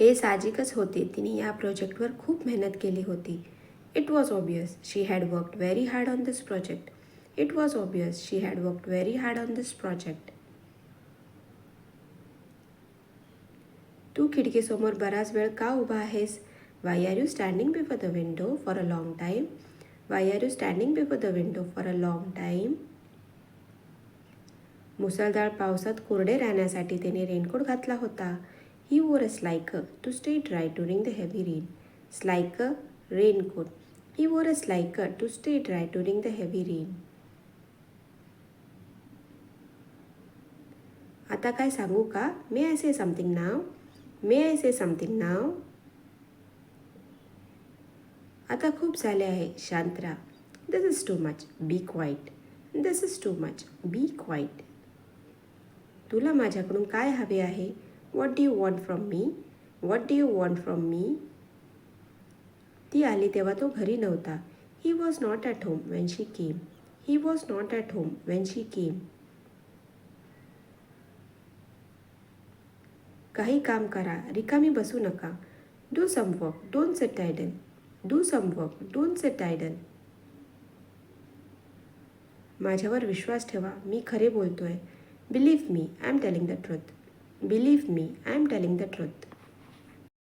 हे साहजिकच होते. तिने या प्रोजेक्टवर खूप मेहनत केली होती. It was obvious she had worked very hard on this project it was obvious she had worked very hard on this project तू खिडकीसमोर बराच वेळ का उभा आहेस? Why are you standing before the window for a long time why are you standing before the window for a long time मुसळधार पावसात कोरडे राहण्यासाठी त्याने रेनकोट घातला होता. He wore a slicker to stay dry during the heavy rain. Slicker, raincoat He wore a slicker to stay dry during the heavy rain. आता काय सांगू का? May I say something now may I say something now आता खूप झाले आहे शांत राहा this is too much be quiet this is too much be quiet तुला माझ्याकडून काय हवे आहे? What do you want from me what do you want from me ती आली तेव्हा तो घरी नव्हता. He was not at home when she came he was not at home when she came काही काम करा. रिकामी बसू नका. Do some work don't sit idle do some work don't sit idle माझ्यावर विश्वास ठेवा. मी खरे बोलतोय. Believe me I am telling the truth believe me I am telling the truth